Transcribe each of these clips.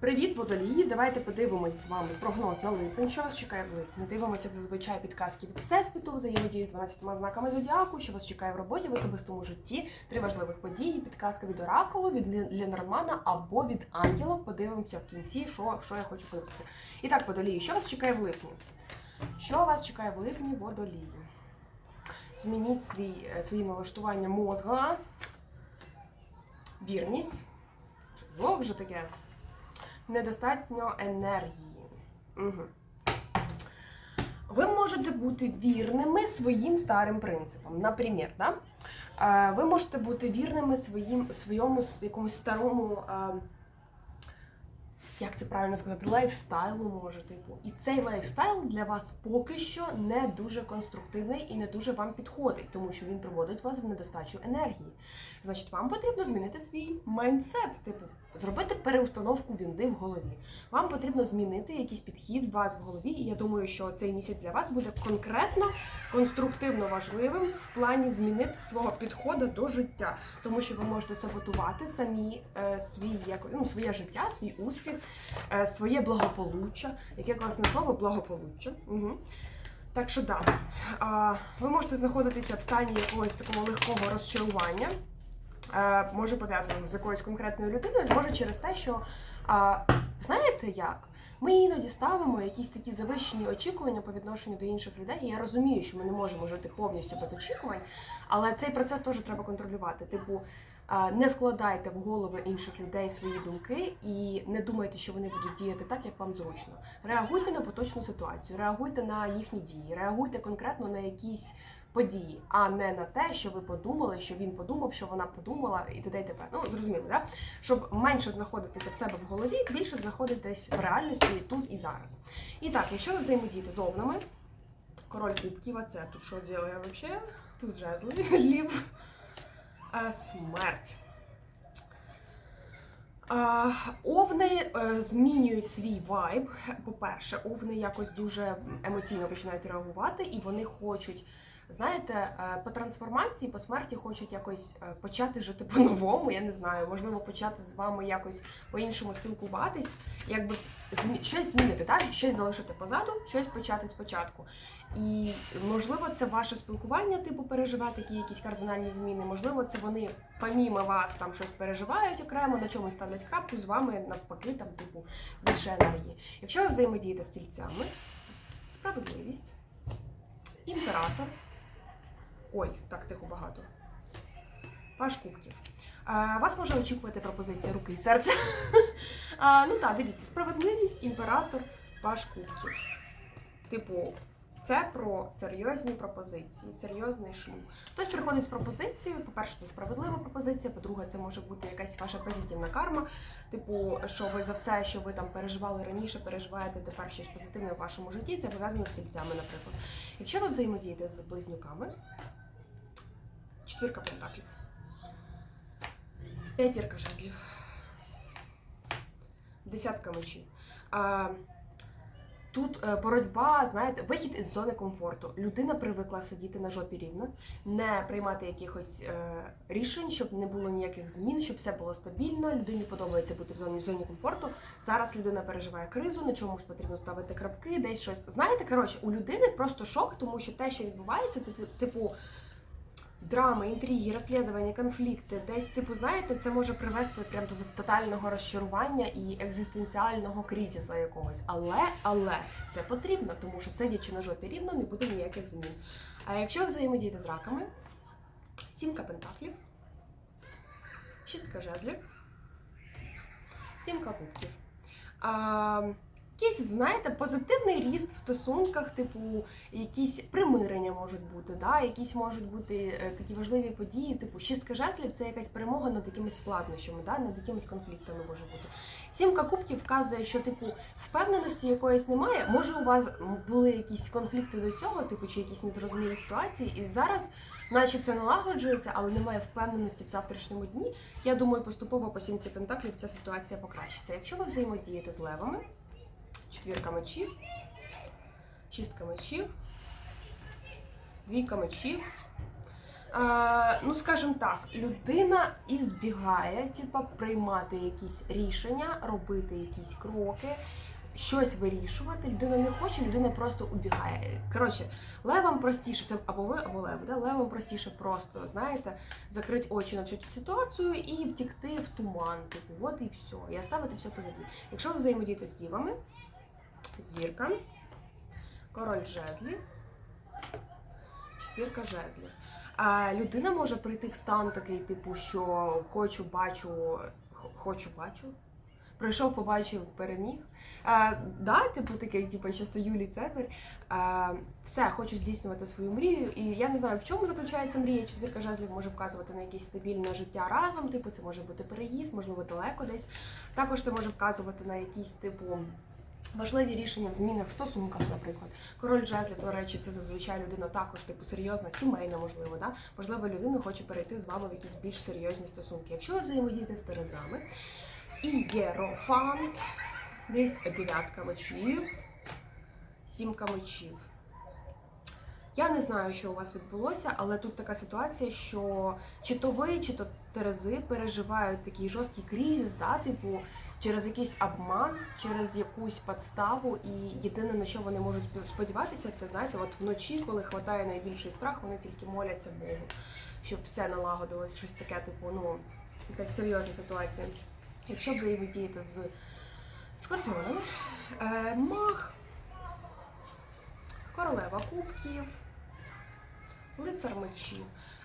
Привіт, водолії! Давайте подивимось з вами прогноз на липень. Що вас чекає в липні? Дивимося, як зазвичай підказки від Всесвіту, взаємодії з 12 знаками зодіаку, що вас чекає в роботі, в особистому житті, три важливих події, підказка від Оракулу, від Ле- Ленормана або від ангелів. Подивимося в кінці, що, що я хочу подивитися. І так, водолії, що вас чекає в липні? Що вас чекає в липні, водолії? Змініть свій, е, свої налаштування мозга, вірність. Що вже таке? Недостатньо енергії. Угу. Ви можете бути вірними своїм старим принципам. Наприклад, да? Е, ви можете бути вірними своїм, своєму якомусь старому. е, Як це правильно сказати, лайфстайлу може, типу. І цей лайфстайл для вас поки що не дуже конструктивний і не дуже вам підходить, тому що він приводить вас в недостачу енергії. Значить, вам потрібно змінити свій майндсет, типу, зробити переустановку вінди в голові. Вам потрібно змінити якийсь підхід у вас в голові, і я думаю, що цей місяць для вас буде конкретно, конструктивно важливим в плані змінити свого підходу до життя, тому що ви можете саботувати самі е, свій як, ну, своє життя, свій успіх, е, своє благополуччя, яке класне слово благополуччя. Угу. Так що да, а, ви можете знаходитися в стані якогось такого легкого розчарування. Е, може пов'язано з якоюсь конкретною людиною, може через те, що а, знаєте як? Ми іноді ставимо якісь такі завищені очікування по відношенню до інших людей. І я розумію, що ми не можемо жити повністю без очікувань, але цей процес теж треба контролювати. Типу, не вкладайте в голови інших людей свої думки і не думайте, що вони будуть діяти так, як вам зручно. Реагуйте на поточну ситуацію, реагуйте на їхні дії, реагуйте конкретно на якісь події, а не на те, що ви подумали, що він подумав, що вона подумала, і т.д. і т.п. Ну зрозуміло, да? Щоб менше знаходитися в себе в голові, більше знаходитись в реальності тут і зараз. І так, якщо ви взаємодієте з овнами, король кубків, а це тут що робить взагалі? Тут жезли, лів, а, смерть. Овни е, змінюють свій вайб. По-перше, овни якось дуже емоційно починають реагувати, і вони хочуть, знаєте, е, по трансформації, по смерті хочуть якось е, почати жити по-новому. Я не знаю, можливо, почати з вами якось по-іншому спілкуватись, якби щось змінити, так? щось залишити позаду, щось почати спочатку. І можливо, це ваше спілкування, типу, переживе такі якісь кардинальні зміни. Можливо, це вони помімо вас там щось переживають окремо, на чомусь ставлять крапку, з вами навпаки, там, типу, більше енергії. Якщо ви взаємодієте з тільцями, справедливість, імператор. Ой, так тихо багато. Паш кубків. Вас може очікувати пропозиція руки і серця. А, ну так, дивіться, справедливість, імператор, паш кубків. Типу, це про серйозні пропозиції, серйозний шлюб. Хтось приходить з пропозицією. По-перше, це справедлива пропозиція. По-друге, це може бути якась ваша позитивна карма. Типу, що ви за все, що ви там переживали раніше, переживаєте тепер щось позитивне в вашому житті. Це пов'язано з тільцями, наприклад. Якщо ви взаємодієте з близнюками, четвірка пентаклів, п'ятірка жезлів, десятка мечів. А, Тут е, боротьба, знаєте, вихід із зони комфорту. Людина привикла сидіти на жопі рівно, не приймати якихось е, рішень, щоб не було ніяких змін, щоб все було стабільно. Людині подобається бути в зоні зоні комфорту. Зараз людина переживає кризу, на чомусь потрібно ставити крапки, десь щось. Знаєте, коротше, у людини просто шок, тому що те, що відбувається, це типу. Драми, інтриги, розслідування, конфлікти, десь, типу, знаєте, це може привести прям до тотального розчарування і екзистенціального кризису якогось. Але, але це потрібно, тому що сидячи на жопі рівно, не буде ніяких змін. А якщо ви взаємодієте з раками, сімка пентаклів, шістка жезлів, сімка кубків. А, якийсь, знаєте, позитивний ріст в стосунках, типу, якісь примирення можуть бути, да? якісь можуть бути е, такі важливі події, типу шістка жезлів це якась перемога над якимись складнощами, да? над якимись конфліктами може бути. Сімка кубків вказує, що типу впевненості якоїсь немає. Може, у вас були якісь конфлікти до цього, типу, чи якісь незрозумілі ситуації, і зараз. Наче все налагоджується, але немає впевненості в завтрашньому дні. Я думаю, поступово по сімці пентаклів ця ситуація покращиться. Якщо ви взаємодієте з левами, четвірка мечів, шістка мечів, двійка мечів, А, ну, скажімо так, людина і збігає, типа, приймати якісь рішення, робити якісь кроки, щось вирішувати. Людина не хоче, людина просто убігає. Коротше, левам простіше, це або ви, або лев, да? левам простіше просто, знаєте, закрити очі на всю цю ситуацію і втікти в туман. Типу, от і все. І оставити все позаді. Якщо ви взаємодієте з дівами, зірка, король жезлів, четвірка жезлів. А людина може прийти в стан такий, типу, що хочу, бачу, хочу, бачу. Прийшов, побачив, переміг. А, да, типу такий, типу, чисто Юлій Цезарь. Все, хочу здійснювати свою мрію. І я не знаю, в чому заключається мрія. Четвірка жезлів може вказувати на якесь стабільне життя разом. Типу, це може бути переїзд, можливо, далеко десь. Також це може вказувати на якісь, типу. Важливі рішення в змінах в стосунках, наприклад. Король жезлів, до речі, це зазвичай людина також типу серйозна, сімейна, можливо, да? Можливо, людина хоче перейти з вами в якісь більш серйозні стосунки. Якщо ви взаємодієте з Терезами, і єрофант, десь дев'ятка мечів, сімка мечів. Я не знаю, що у вас відбулося, але тут така ситуація, що чи то ви, чи то Терези переживають такий жорсткий кризис, да, типу, через якийсь обман, через якусь подставу, і єдине на що вони можуть сподіватися, це знаєте, от вночі, коли хватає найбільший страх, вони тільки моляться Богу, щоб все налагодилось, щось таке, типу, ну, якась серйозна ситуація. Якщо взаємодіяти з скорпіонами, е, мах, королева кубків, лицар мечів.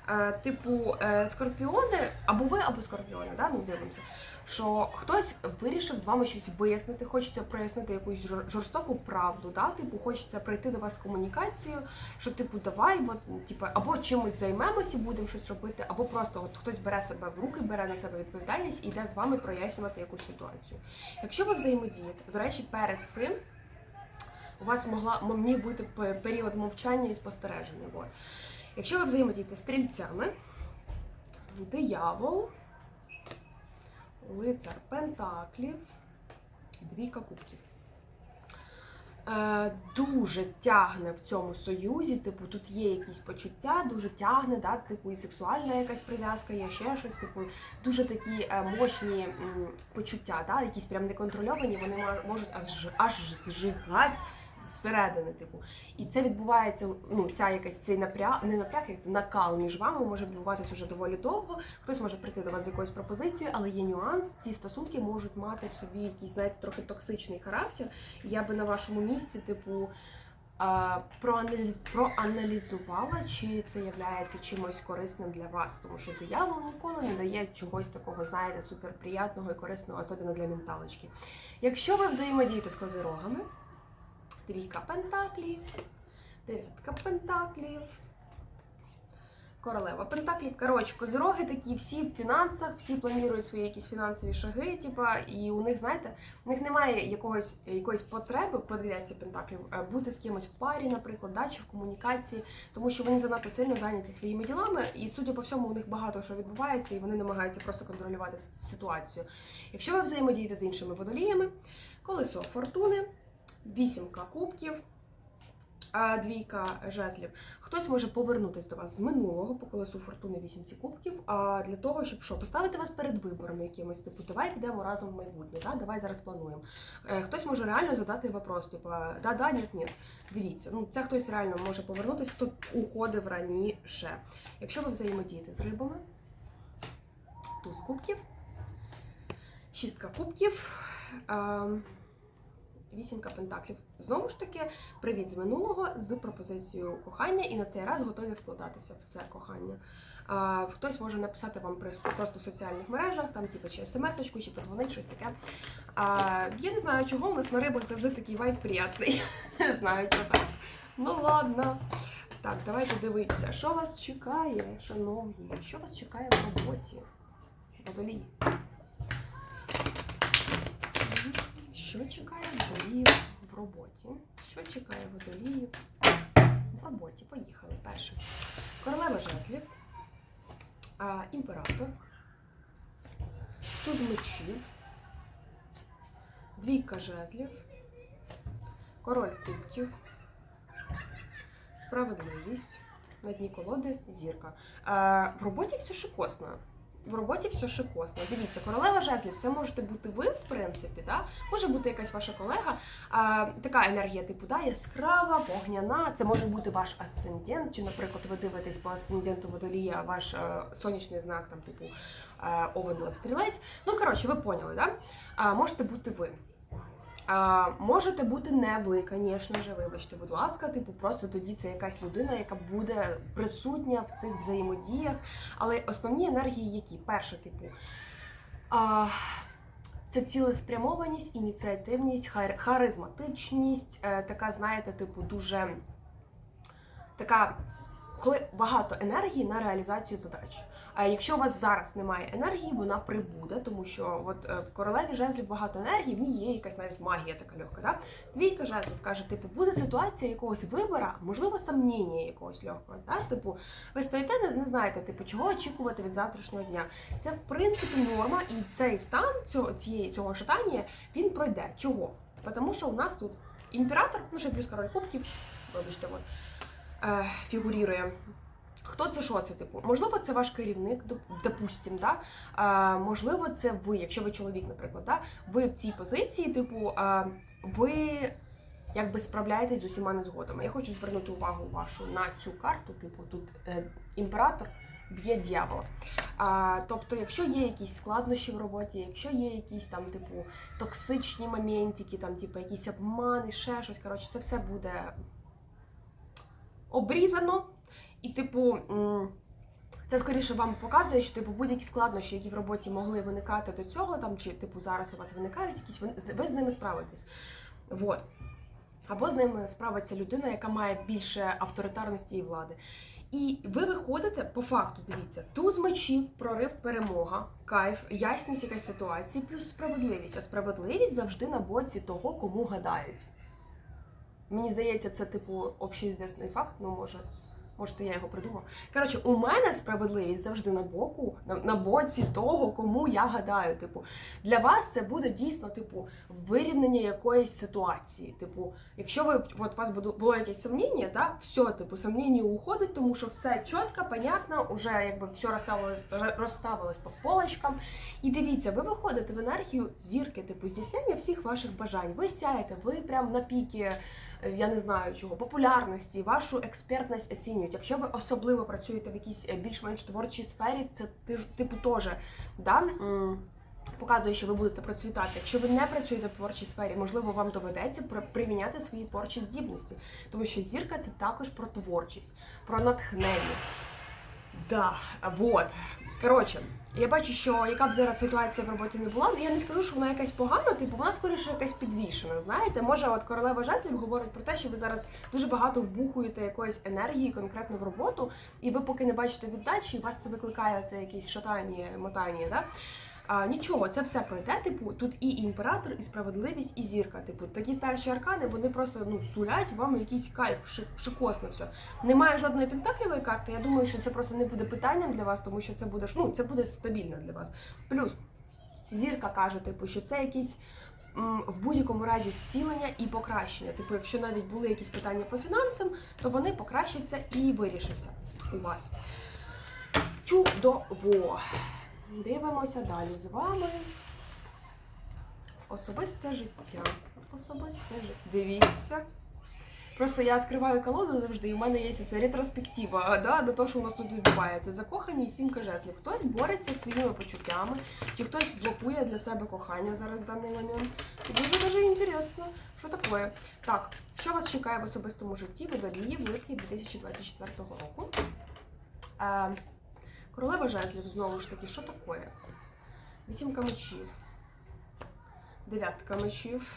Е, типу, е, скорпіони, або ви, або скорпіони, да? ми дивимося, що хтось вирішив з вами щось вияснити, хочеться прояснити якусь жорстоку правду, да? типу, хочеться прийти до вас з комунікацією, що типу, давай, от, типу, або чимось займемося, будемо щось робити, або просто от хтось бере себе в руки, бере на себе відповідальність і йде з вами прояснювати якусь ситуацію. Якщо ви взаємодієте, до речі, перед цим у вас могла міг бути період мовчання і спостереження. От. Якщо ви взаємодієте стрільцями, диявол, лицар Пентаклів, двійка кубків. Е, дуже тягне в цьому союзі, типу, тут є якісь почуття, дуже тягне, да, типу, і сексуальна якась прив'язка, є ще щось, типу, дуже такі е, мощні почуття, да, якісь прям неконтрольовані, вони можуть аж, аж зжигати зсередини, типу. І це відбувається, ну, ця якась цей напряг, не напряг, як це накал між вами може відбуватися вже доволі довго. Хтось може прийти до вас з якоюсь пропозицією, але є нюанс. Ці стосунки можуть мати в собі якийсь, знаєте, трохи токсичний характер. Я би на вашому місці, типу, проаналіз, проаналізувала, чи це є чимось корисним для вас, тому що диявол ніколи не дає чогось такого, знаєте, суперприятного і корисного, особливо для менталочки. Якщо ви взаємодієте з козирогами, Двійка пентаклів, дев'ятка пентаклів, королева пентаклів. Коротше, козироги такі всі в фінансах, всі планують свої якісь фінансові шаги, типа, і у них, знаєте, у них немає якогось, якоїсь потреби по пентаклів е, бути з кимось в парі, наприклад, да, чи в комунікації, тому що вони занадто сильно зайняті своїми ділами, і судя по всьому, у них багато що відбувається, і вони намагаються просто контролювати ситуацію. Якщо ви взаємодієте з іншими водоліями, колесо фортуни вісімка кубків, двійка жезлів. Хтось може повернутися до вас з минулого по колесу фортуни вісімці кубків, а для того, щоб що поставити вас перед виборами якимось, типу, давай підемо разом в майбутнє, да? давай зараз плануємо. Е, Хтось може реально задати вопрос, типу, да-да, ні, ні. Дивіться, ну це хтось реально може повернутися, хто уходив раніше. Якщо ви взаємодієте з рибами, туз кубків, шістка кубків. Вісімка пентаклів. Знову ж таки, привіт з минулого з пропозицією кохання, і на цей раз готові вкладатися в це кохання. А, хтось може написати вам просто в соціальних мережах, там, типу, чи смс-очку, чи позвонить, щось таке. А, я не знаю, чого у нас на рибах завжди такий вайб приятний. Не знаю, чого так. Ну ладно. Так, давайте дивитися, що вас чекає, шановні, що вас чекає в роботі? Водолій. Що чекає водоліїв в роботі? Що чекає водоліїв в роботі? Поїхали. Перше. Королева жезлів, а, імператор, туз мечів, двійка жезлів, король кубків, справедливість, на дні колоди зірка. Е, в роботі все шикосно. В роботі все шикосно. Дивіться, королева жезлів, це можете бути ви, в принципі, да? може бути якась ваша колега. А, така енергія, типу, да, яскрава, вогняна. Це може бути ваш асцендент, чи, наприклад, ви дивитесь по асценденту водолія ваш а, сонячний знак, там, типу, е, овен лев стрілець. Ну, коротше, ви поняли, да? А, можете бути ви. А, можете бути не ви, звісно ж, вибачте, будь ласка, типу, просто тоді це якась людина, яка буде присутня в цих взаємодіях. Але основні енергії які? Перше, типу, а, це цілеспрямованість, ініціативність, хар- харизматичність, е, така, знаєте, типу, дуже така, коли багато енергії на реалізацію задач. А якщо у вас зараз немає енергії, вона прибуде, тому що от е, в королеві жезлів багато енергії, в ній є якась навіть магія така легка. Да? Двійка жезлів каже, типу, буде ситуація якогось вибора, можливо, сомніння якогось легкого. Да? Типу, ви стоїте, не, знаєте, типу, чого очікувати від завтрашнього дня. Це в принципі норма, і цей стан цього цієї цього шатання він пройде. Чого? Тому що у нас тут імператор, ну ще плюс король кубків, вибачте, от, е, фігурірує. Хто це що це типу? Можливо, це ваш керівник, допустим, да? а, можливо, це ви, якщо ви чоловік, наприклад, да? ви в цій позиції, типу, а, ви якби справляєтесь з усіма незгодами. Я хочу звернути увагу вашу на цю карту, типу, тут е, імператор б'є дьявола. А, тобто, якщо є якісь складнощі в роботі, якщо є якісь там, типу, токсичні моментики, там, типу, якісь обмани, ще щось, коротше, це все буде обрізано. І, типу, це скоріше вам показує, що типу будь-які складнощі, які в роботі могли виникати до цього, там чи типу зараз у вас виникають якісь, ви, з ними справитесь. Вот. Або з ними справиться людина, яка має більше авторитарності і влади. І ви виходите по факту, дивіться, туз мечів, прорив, перемога, кайф, ясність якась ситуації, плюс справедливість. А справедливість завжди на боці того, кому гадають. Мені здається, це типу общеізвісний факт, ну може. Може, це я його придумав. Коротше, у мене справедливість завжди на боку, на, на боці того, кому я гадаю. Типу, для вас це буде дійсно, типу, вирівняння якоїсь ситуації. Типу, якщо ви от у вас було, якесь сумніння, да, все, типу, сумніння уходить, тому що все чітко, понятно, уже якби все розставилось, розставилось по полочкам. І дивіться, ви виходите в енергію зірки, типу, здійснення всіх ваших бажань. Ви сяєте, ви прям на піки, я не знаю чого, популярності, вашу експертність оцінюють. Якщо ви особливо працюєте в якійсь е, більш-менш творчій сфері, це типу теж да, показує, що ви будете процвітати. Якщо ви не працюєте в творчій сфері, можливо, вам доведеться приміняти свої творчі здібності, тому що зірка це також про творчість, про натхнення. Да, вот. Коротше, я бачу, що яка б зараз ситуація в роботі не була, ну, я не скажу, що вона якась погана, типу вона скоріше якась підвішена. Знаєте, може, от королева жезлів говорить про те, що ви зараз дуже багато вбухуєте якоїсь енергії конкретно в роботу, і ви поки не бачите віддачі, і вас це викликає це якісь шатання, мотання, да? А, нічого, це все пройде. Типу, тут і імператор, і справедливість, і зірка. Типу, такі старші аркани, вони просто ну сулять вам якийсь кайф, шик, шикосно все. Немає жодної пентаклівої карти. Я думаю, що це просто не буде питанням для вас, тому що це буде ну, це буде стабільно для вас. Плюс зірка каже, типу, що це якісь. В будь-якому разі зцілення і покращення. Типу, якщо навіть були якісь питання по фінансам, то вони покращаться і вирішаться у вас. Чудово! Дивимося далі з вами. Особисте життя. Особисте життя. Дивіться. Просто я відкриваю колоду завжди, і в мене є ця ретроспектива да, до того, що у нас тут відбувається. Закохані і сімка жезлів. Хтось бореться зі своїми почуттями, чи хтось блокує для себе кохання зараз в даний момент. І дуже дуже інтересно, що таке. Так, що вас чекає в особистому житті водолії в липні 2024 року? Королева жезлів, знову ж таки, що таке? Вісімка мечів. Дев'ятка мечів.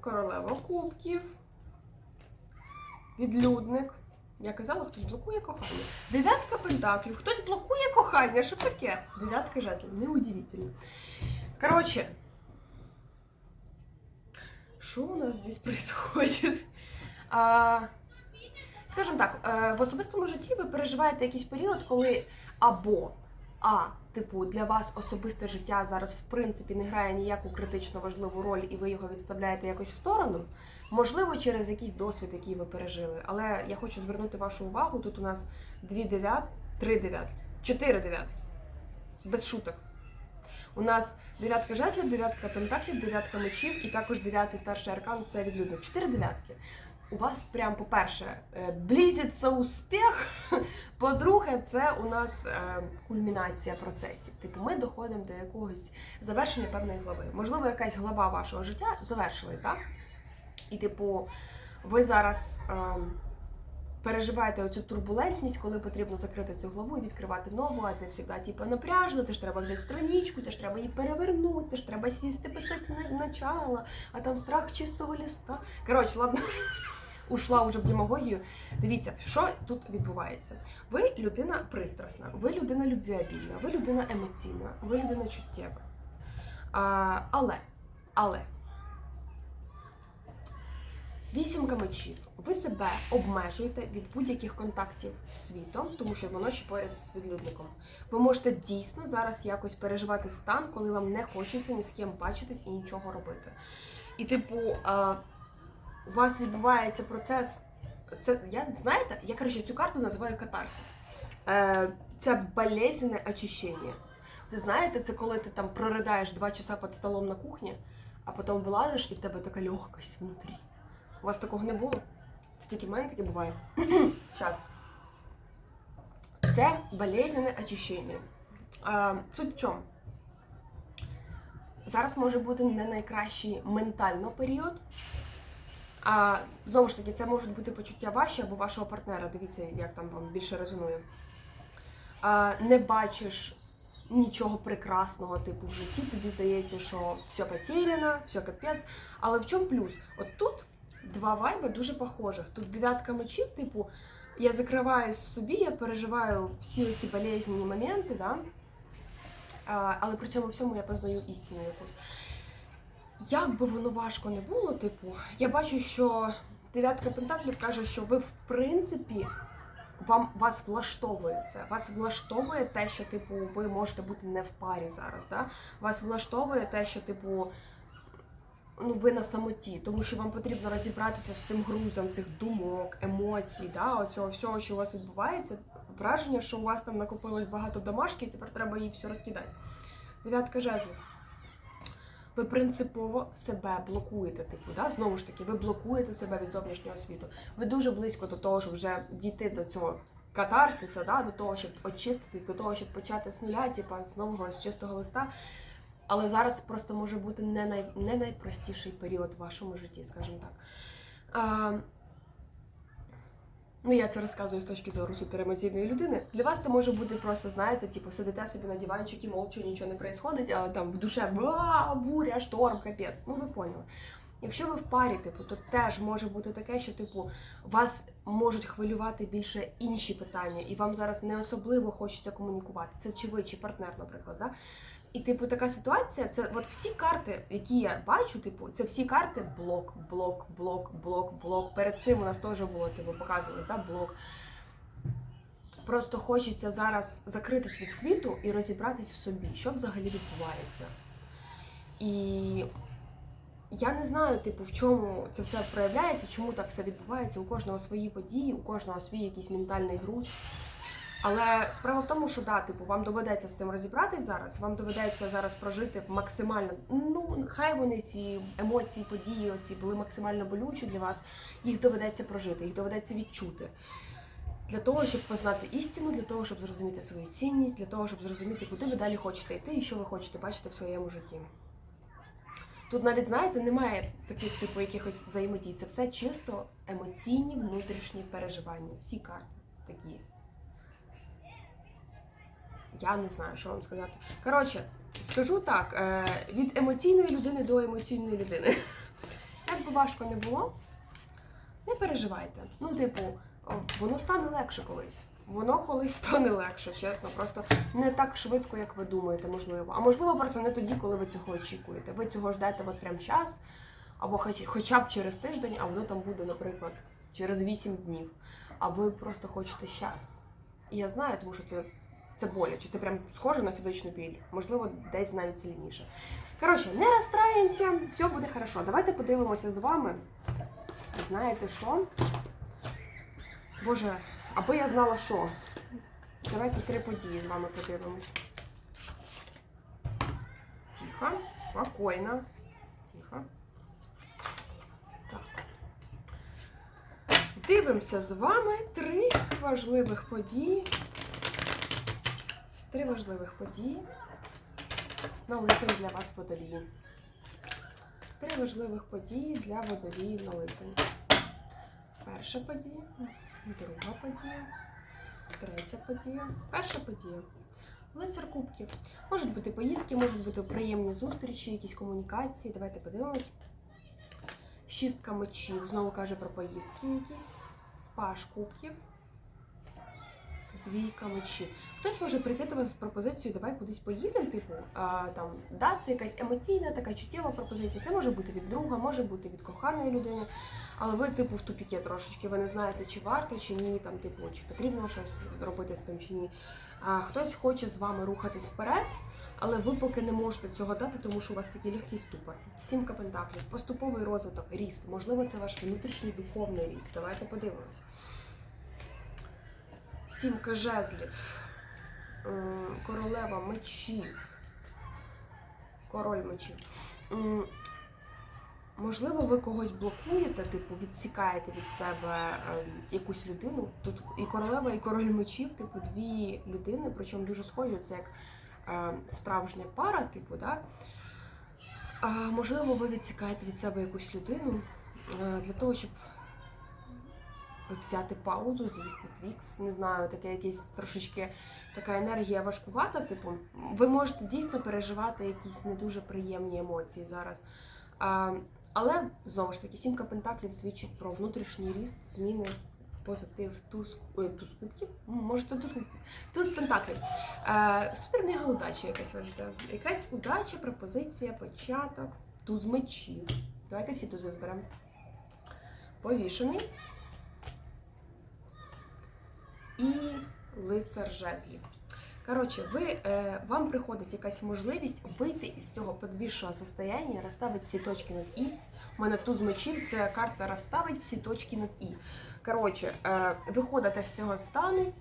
Королева кубків. Відлюдник. Я казала, хтось блокує кохання. Дев'ятка пентаклів. Хтось блокує кохання. Що таке? Дев'ятка жезлів. Неудивительно. Коротше. Що у нас здесь происходит? А, скажімо так, е, в особистому житті ви переживаєте якийсь період, коли або А. типу, для вас особисте життя зараз в принципі не грає ніяку критично важливу роль, і ви його відставляєте якось в сторону. Можливо, через якийсь досвід, який ви пережили. Але я хочу звернути вашу увагу. Тут у нас дві дев'ят, три дев'ятки, чотири дев'ятки. Без шуток. У нас дев'ятка жезлів, дев'ятка пентаклів, дев'ятка мечів і також дев'ятий старший аркан це відлюдник. Чотири дев'ятки. У вас прям, по-перше, е, близиться успіх. По-друге, це у нас е, кульмінація процесів. Типу, ми доходимо до якогось завершення певної глави. Можливо, якась глава вашого життя завершилась, так? І, типу, ви зараз е, переживаєте оцю турбулентність, коли потрібно закрити цю главу і відкривати нову, а це завжди типу, напряжно, це ж треба взяти страничку, це ж треба її перевернути, це ж треба сісти писати на начало, а там страх чистого ліста. Коротше, ладно. Ушла вже в демагогію. Дивіться, що тут відбувається. Ви людина пристрасна, ви людина любвіабільна, ви людина емоційна, ви людина чуттєва. А, але, але вісімка мечів. Ви себе обмежуєте від будь-яких контактів з світом, тому що воно ще поряд з відлюдником. Ви можете дійсно зараз якось переживати стан, коли вам не хочеться ні з ким бачитись і нічого робити. І, типу, у вас відбувається процес. Це я знаєте, я коротше цю карту називаю катарсис. Е, це болезненне очищення. Це знаєте, це коли ти там проридаєш два часа під столом на кухні, а потім вилазиш і в тебе така легкость внутрі. У вас такого не було? Це тільки в мене таке буває. Зараз. Це болезненне очищення. Е, суть в чому? Зараз може бути не найкращий ментально період. А знову ж таки, це можуть бути почуття ваші або вашого партнера. Дивіться, як там вам більше резонує. А, не бачиш нічого прекрасного, типу, в житті, тобі здається, що все потеряно, все капець. Але в чому плюс? От тут два вайби дуже похожих. Тут дев'ятка мечів, типу, я закриваюсь в собі, я переживаю всі ці болезненні моменти, да? а, але при цьому всьому я познаю істину якусь. Як би воно важко не було, типу, я бачу, що дев'ятка пентаклів каже, що ви в принципі вам вас влаштовує це. Вас влаштовує те, що типу ви можете бути не в парі зараз. Да? Вас влаштовує те, що типу. Ну, ви на самоті, тому що вам потрібно розібратися з цим грузом цих думок, емоцій, да, оцього всього, що у вас відбувається. Враження, що у вас там накопилось багато домашки, і тепер треба її все розкидати. Дев'ятка жезлів ви принципово себе блокуєте. Типу, да? знову ж таки, ви блокуєте себе від зовнішнього світу. Ви дуже близько до того, щоб вже дійти до цього катарсиса, да? до того, щоб очиститись, до того, щоб почати з нуля, типу, з нового з чистого листа. Але зараз просто може бути не, най, не найпростіший період в вашому житті, скажімо так. Ну, я це розказую з точки зору суперемоційної людини. Для вас це може бути просто, знаєте, типу, сидите собі на диванчикі, мовча, нічого не відбувається, а там в душе буря, шторм, капець. Ну, ви поняли. Якщо ви в парі, типу, то теж може бути таке, що типу вас можуть хвилювати більше інші питання, і вам зараз не особливо хочеться комунікувати. Це чи ви, чи партнер, наприклад. Да? І, типу, така ситуація, це от всі карти, які я бачу, типу, це всі карти блок, блок, блок, блок, блок. Перед цим у нас теж було, типу, показувалось, да, блок. Просто хочеться зараз закритись від світу і розібратись в собі, що взагалі відбувається. І я не знаю, типу, в чому це все проявляється, чому так все відбувається. У кожного свої події, у кожного свій якийсь ментальний груз. Але справа в тому, що да, типу, вам доведеться з цим розібратись зараз. Вам доведеться зараз прожити максимально. Ну хай вони ці емоції, події, оці були максимально болючі для вас. Їх доведеться прожити, їх доведеться відчути. Для того, щоб познати істину, для того, щоб зрозуміти свою цінність, для того, щоб зрозуміти, куди ви далі хочете йти і що ви хочете бачити в своєму житті. Тут навіть, знаєте, немає таких типу якихось взаємодій. Це все чисто емоційні внутрішні переживання. Всі карти такі. Я не знаю, що вам сказати. Коротше, скажу так: е, від емоційної людини до емоційної людини. Як би важко не було, не переживайте. Ну, типу, воно стане легше колись. Воно колись стане легше, чесно. Просто не так швидко, як ви думаєте, можливо. А можливо, просто не тоді, коли ви цього очікуєте. Ви цього ждете от прям час, або хоч, хоча б через тиждень, а воно там буде, наприклад, через 8 днів. А ви просто хочете щас. І я знаю, тому що це це боляче, це прям схоже на фізичну біль, можливо, десь навіть сильніше. Коротше, не розстраємося, все буде хорошо. Давайте подивимося з вами. Знаєте що? Боже, аби я знала що. Давайте три події з вами подивимось. Тихо, спокійно. Тихо. Так. Дивимося з вами три важливих події. Три важливих події на липень для вас водолії. Три важливих події для водоліїв на липень. Перша подія, друга подія, третя подія. Перша подія. Лицар кубків. Можуть бути поїздки, можуть бути приємні зустрічі, якісь комунікації. Давайте подивимось. Шістка мечів. Знову каже про поїздки якісь. Паш кубків. Двійка мечів. Хтось може прийти до вас з пропозицією, давай кудись поїдемо, типу, а, там, да, це якась емоційна, така чуттєва пропозиція. Це може бути від друга, може бути від коханої людини. Але ви, типу, в тупіки трошечки, ви не знаєте, чи варто, чи ні, там, типу, чи потрібно щось робити з цим, чи ні. А хтось хоче з вами рухатись вперед, але ви поки не можете цього дати, тому що у вас такий легкий ступор. Сімка пентаклів, поступовий розвиток, ріст. Можливо, це ваш внутрішній духовний ріст. Давайте подивимось. Сімка жезлів, королева мечів, король мечів. Можливо, ви когось блокуєте, типу, відсікаєте від себе е, якусь людину. Тут і королева, і король мечів, типу, дві людини, причому дуже схожі, це як е, справжня пара, типу, да? А, можливо, ви відсікаєте від себе якусь людину е, для того, щоб взяти паузу, з'їсти твікс, не знаю, таке якесь трошечки така енергія важкувата. Типу, ви можете дійсно переживати якісь не дуже приємні емоції зараз. А, але знову ж таки, сімка пентаклів свідчить про внутрішній ріст, зміни позитив туз, ой, туз кубків. Може, це туз кубків. Туз пентаклів. Е, супермега удача якась жде. Якась удача, пропозиція, початок, туз мечів. Давайте всі тузи зберемо. Повішений. І лицар жезлів. Коротше, ви, е, вам приходить якась можливість вийти із цього подвішого состояння, розставити всі точки над І. У мене туз мечів, це карта розставить всі точки над І. Коротше, е, виходите з цього стану,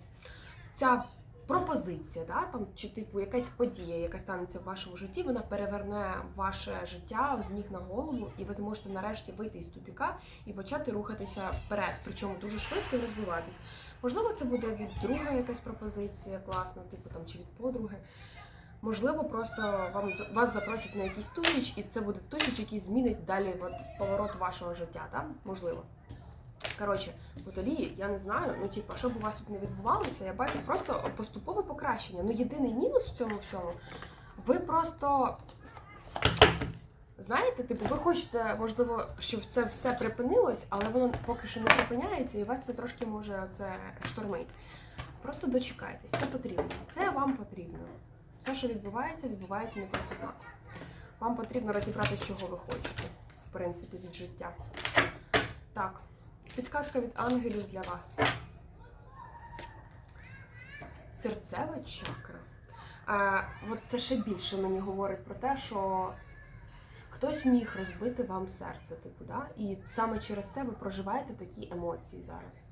ця пропозиція, да, там, чи типу якась подія, яка станеться в вашому житті, вона переверне ваше життя з ніг на голову, і ви зможете нарешті вийти із тупіка і почати рухатися вперед, причому дуже швидко розвиватись. Можливо, це буде від друга якась пропозиція класна, типу там чи від подруги. Можливо, просто вам вас запросять на якийсь тусіч, і це буде тусіч, який змінить далі от, поворот вашого життя, так? Можливо. Коротше, водолії, я не знаю, ну типу, що б у вас тут не відбувалося, я бачу просто поступове покращення. Ну, єдиний мінус в цьому всьому, ви просто. Знаєте, типу, ви хочете, можливо, щоб це все припинилось, але воно поки що не припиняється, і вас це трошки може це штормить. Просто дочекайтесь, це потрібно. Це вам потрібно. Все, що відбувається, відбувається не просто так. Вам потрібно розібратися, чого ви хочете, в принципі, від життя. Так, підказка від ангелів для вас. Серцева чакра. А, от це ще більше мені говорить про те, що хтось міг розбити вам серце, типу, да? і саме через це ви проживаєте такі емоції зараз.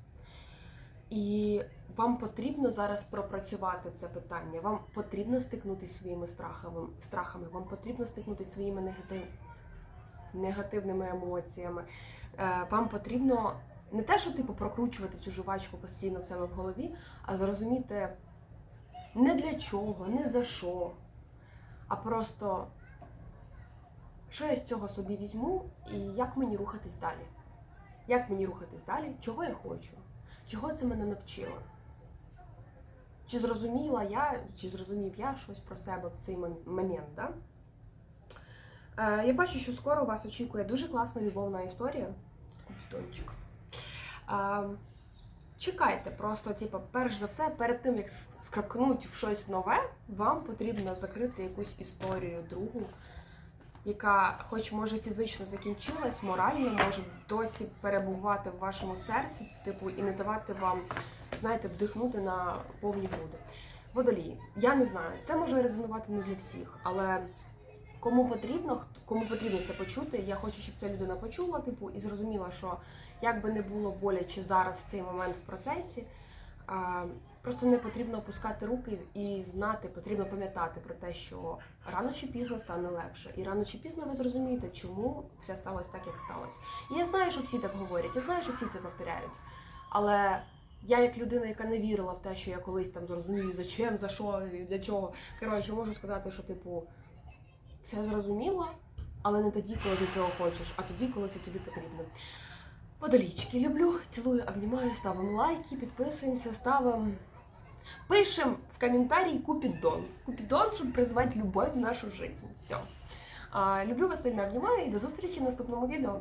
І вам потрібно зараз пропрацювати це питання. Вам потрібно стикнутися своїми страхами, страхами, вам потрібно стикнутися своїми негатив, негативними емоціями. Е, вам потрібно не те, що типу прокручувати цю жувачку постійно в себе в голові, а зрозуміти не для чого, не за що, а просто що я з цього собі візьму і як мені рухатись далі. Як мені рухатись далі, чого я хочу, чого це мене навчило. Чи зрозуміла я, чи зрозумів я щось про себе в цей момент, да? Е, я бачу, що скоро вас очікує дуже класна любовна історія. Купітончик. Е, чекайте, просто, типу, перш за все, перед тим, як скакнуть в щось нове, вам потрібно закрити якусь історію другу, яка, хоч може фізично закінчилась, морально може досі перебувати в вашому серці, типу, і не давати вам, знаєте, вдихнути на повні груди. Водолії. Я не знаю, це може резонувати не для всіх, але кому потрібно, кому потрібно це почути, я хочу, щоб ця людина почула, типу, і зрозуміла, що як би не було боляче зараз в цей момент в процесі, просто не потрібно опускати руки і знати, потрібно пам'ятати про те, що рано чи пізно стане легше. І рано чи пізно ви зрозумієте, чому все сталося так, як сталося. І я знаю, що всі так говорять, я знаю, що всі це повторяють. Але я, як людина, яка не вірила в те, що я колись там зрозумію, за чим, за що, для чого. Коротше, можу сказати, що типу все зрозуміло, але не тоді, коли ти цього хочеш, а тоді, коли це тобі потрібно. Водолічки, люблю, цілую, обнімаю, ставимо лайки, підписуємося, ставимо. Пишем в комментарии Купидон. Купидон, чтобы призвать любовь в нашу жизнь. Все. Люблю вас сильно обнимаю и до зустрічі в наступному відео.